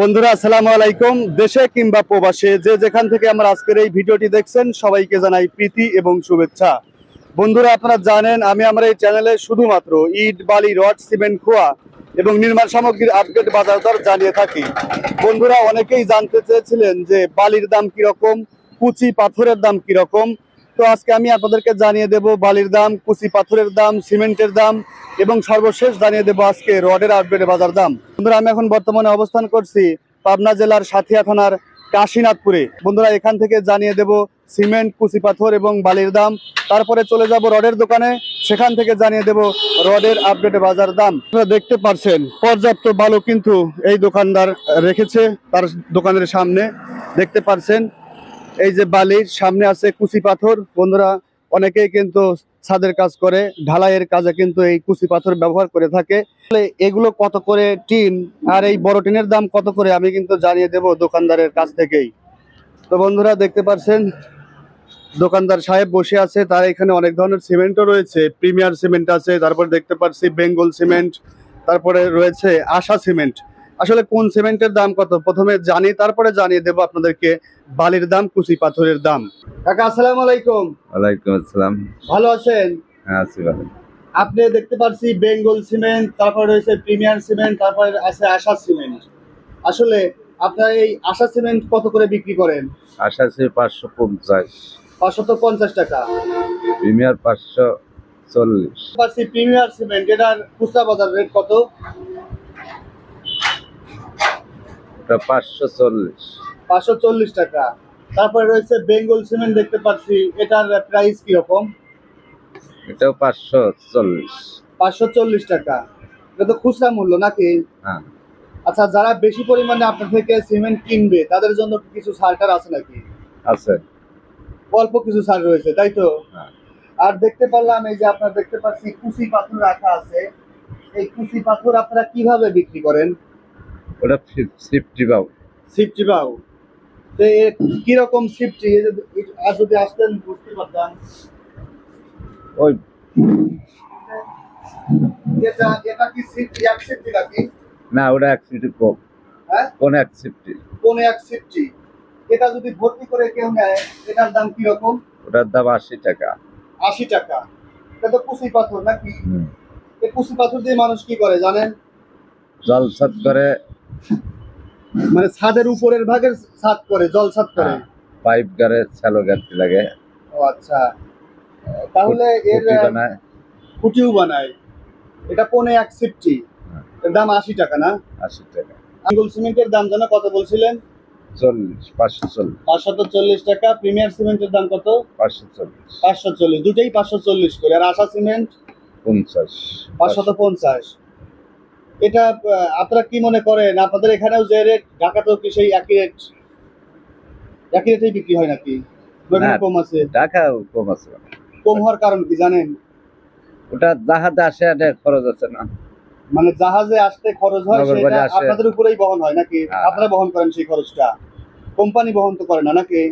বন্ধুরা, আসসালামু আলাইকুম। দেশে কিংবা প্রবাসে যে যেখান থেকে আমরা আজকের এই ভিডিওটি দেখছেন, সবাইকে জানাই প্রীতি এবং শুভেচ্ছা। বন্ধুরা, আপনারা জানেন, আমি আমার এই চ্যানেলে শুধুমাত্র ইট, বালি, রড, সিমেন্ট, খোয়া এবং নির্মাণ সামগ্রীর আপডেট বাজার দর জানিয়ে থাকি। বন্ধুরা, অনেকেই জানতে চেয়েছিলেন যে বালির দাম কীরকম, কুচি পাথরের দাম কীরকম তো আজকে আমি আপনাদেরকে জানিয়ে দেব বালির দাম, কুচি পাথরের দাম, সিমেন্টের দাম এবং সর্বশেষ জানিয়ে দেবো আজকে রডের আপডেট বাজার দাম। বন্ধুরা, আমি এখন বর্তমানে অবস্থান করছি পাবনা জেলার সাথিয়া থানার কাশীনাথপুরে। বন্ধুরা, এখান থেকে জানিয়ে দেব সিমেন্ট, কুচি পাথর এবং বালির দাম। তারপরে চলে যাব রডের দোকানে। সেখান থেকে জানিয়ে দেব রডের আপডেট বাজার দাম। আপনারা দেখতে পারছেন, পর্যাপ্ত বালু কিন্তু এই দোকানদার রেখেছে তার দোকানের সামনে। দেখতে পারছেন এই যে বালির সামনে আছে কুচি পাথর, বন্ধুরা, অনেকেই কিন্তু ছাদের কাজ করে, ঢালাইয়ের কাজে কিন্তু এই কুচি পাথর ব্যবহার করে থাকে। এগুলো কত করে টিন আর এই বড় টিনের দাম কত করে আমি কিন্তু জানিয়ে দেব দোকানদারের কাছ থেকেই। তো বন্ধুরা, দেখতে পাচ্ছেন, দোকানদার সাহেব বসে আছে, তার এখানে অনেক ধরনের সিমেন্টও রয়েছে, প্রিমিয়ার সিমেন্ট আছে, তারপর দেখতে পাচ্ছি বেঙ্গল সিমেন্ট, তারপরে রয়েছে আশা সিমেন্ট। আসলে কোন সিমেন্টের দাম কত? প্রথমে জানি তারপরে জানিয়ে দেব আপনাদেরকে বালির দাম কুচি পাথরের দাম। কাকা আসসালামু আলাইকুম। ওয়ালাইকুম আসসালাম। ভালো আছেন? হ্যাঁ আছি ভালো। আপনি দেখতে পাচ্ছি বেঙ্গল সিমেন্ট তারপর রয়েছে প্রিমিয়ার সিমেন্ট তারপর আছে আশা সিমেন্ট। আসলে আপনার এই আশা সিমেন্ট কত করে বিক্রি করেন? আশা আছে পাঁচশো পঞ্চাশ। পাঁচশত পঞ্চাশ টাকা। প্রিমিয়ার পাঁচশো চল্লিশ। পাচ্ছি প্রিমিয়ার সিমেন্ট এটার খুচরা বাজার রেট কত? ওটা পাঁচশো চল্লিশ। পাঁচশো চল্লিশ টাকা। তারপরে রয়েছে বেঙ্গল সিমেন্ট দেখতে পাচ্ছি। এটার প্রাইস কীরকম? এটাও পাঁচশো চল্লিশ। পাঁচশো চল্লিশ টাকা। এটা তো খুচরা মূল্য নাকি? হ্যাঁ। আচ্ছা যারা বেশি পরিমাণে আপনার থেকে সিমেন্ট কিনবে তাদের জন্য কিছু ছাড়টার আছে নাকি? আছে। অল্প কিছু ছাড় রয়েছে তাই তো? হ্যাঁ। আর দেখতে পারলাম এই যে আপনার দেখতে পাচ্ছি কুচি পাথর রাখা আছে। এই কুচি পাথর আপনারা কীভাবে বিক্রি করেন? ওটা ফিফটি পাও সিফটি বাউ তো কীরকম সিফটি আর যদি আসতেন বুঝতে পারতাম। ওই এটা এটা কি সিফটি এক সিফটি নাকি? না ওটা এক ফিফটি কম হ্যাঁ? কোন এক ফিফটি কোন এক সিফটি এটা যদি ভর্তি করে কেউ নেয় এটার দাম কীরকম? ওটার দাম আশি টাকা। আশি টাকা। এটা তো কুচি পাথর নাকি? এই কুচি পাথর দিয়ে মানুষ কি করে জানেন? জল করে মানে ছাদের উপরের ভাগের ছাদ করে জল ছাদ করে হ্যাঁ, পাইপ গাড়ে শ্যালো গাড়তে লাগে। ও আচ্ছা। তাহলে এর বানায়। খুঁটিও বানায়। এটা পনে এক সিফটি। হ্যাঁ। এর দাম আশি টাকা না? আশি টাকা। আঙ্গুল সিমেন্টের দাম জানো কত বলছিলেন? চল্লিশ পাঁচশো চল্লিশ। পাঁচশত চল্লিশ টাকা। প্রিমিয়ার সিমেন্টের দাম কত? পাঁচশো চল্লিশ। পাঁচশো চল্লিশ। দুটেই পাঁচশো চল্লিশ করে। আর আশা সিমেন্ট? পঞ্চাশ। পাঁচশত পঞ্চাশ। এটা আপনারা কি মনে করেন? আপনাদের এখানেও যে রেট ঢাকাতেও কি সেই একই রেট একই রেটেই বিক্রি হয় নাকি। কম আছে। টাকা কম আছে। কম হওয়ার কারণ কি জানেন? ওটা জাহাজে আসে এটা খরচ আছে না। মানে জাহাজে আসতে খরচ হয় সেটা আপনাদের উপরেই বহন হয় নাকি? হ্যাঁ। আপনারা বহন করেন সেই খরচটা? কোম্পানি বহন তো করে না নাকি?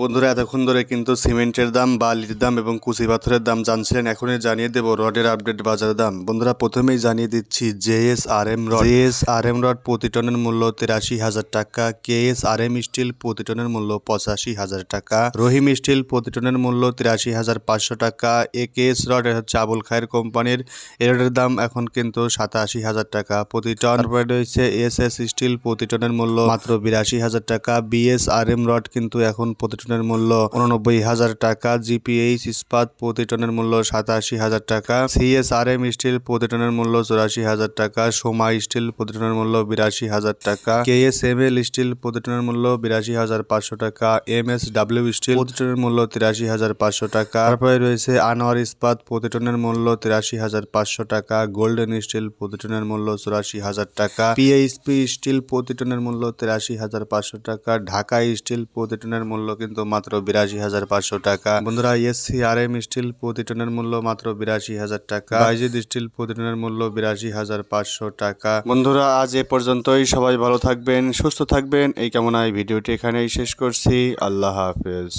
বন্ধুরা, এতক্ষণ ধরে কিন্তু সিমেন্টের দাম, বালির দাম এবং কুচি পাথরের দাম জানছিলেন, এখনই জানিয়ে দেবো রডের আপডেট বাজার দাম। বন্ধুরা, প্রথমেই জানিয়ে দিচ্ছি JS R M rod. JS R M rod প্রতি টনের মূল্য তিরাশি হাজার টাকা কেএস আর এম স্টিল প্রতি টনের মূল্য পঁচাশি হাজার টাকা, রহিম স্টিল প্রতি টনের মূল্য তিরাশি হাজার পাঁচশো টাকা এ কেএস রড হচ্ছে আবুল খায়ের কোম্পানির এর রডের দাম এখন কিন্তু সাতাশি হাজার টাকা প্রতি টন। তারপরে রয়েছে এস এস স্টিল প্রতি টনের মূল্য মাত্র বিরাশি হাজার টাকা বিএস আর এম রড কিন্তু এখন প্রতি টনের মূল্য উননব্বই হাজার টাকা জিপিএইচ ইস্পাত প্রতি টনের মূল্য সাতাশি হাজার টাকা সিএস আর এম স্টিল প্রতি টনের মূল্য চৌরাশি হাজার টাকা সোমা স্টিল প্রতি টনের মূল্য বিরাশি হাজার টাকা K S M L steel প্রতি টনের মূল্য বিরাশি হাজার পাঁচশো টাকা এম এস ডাব্লিউ স্টিল প্রতি টনের মূল্য তিরাশি হাজার পাঁচশো টাকা তারপরে রয়েছে আনোয়ার ইস্পাত প্রতি টনের মূল্য তিরাশি হাজার পাঁচশো টাকা গোল্ডেন স্টিল প্রতি টনের মূল্য চৌরাশি হাজার টাকা পিএইচপি স্টিল প্রতি টনের মূল্য তিরাশি হাজার পাঁচশো টাকা ঢাকা স্টিল প্রতি টনের মূল্য কিন্তু মাত্র বিরাশি হাজার পাঁচশো টাকা। বন্ধুরা, এসসি আর এম স্টিল প্রতি টনের মূল্য মাত্র বিরাশি হাজার টাকা। বাইজিদ স্টিল প্রতি টনের মূল্য বিরাশি হাজার পাঁচশো টাকা। বন্ধুরা, আজ এ পর্যন্তই। সবাই ভালো থাকবেন, সুস্থ থাকবেন। এই কামনায় ভিডিওটি এখানেই শেষ করছি। আল্লাহ হাফেজ।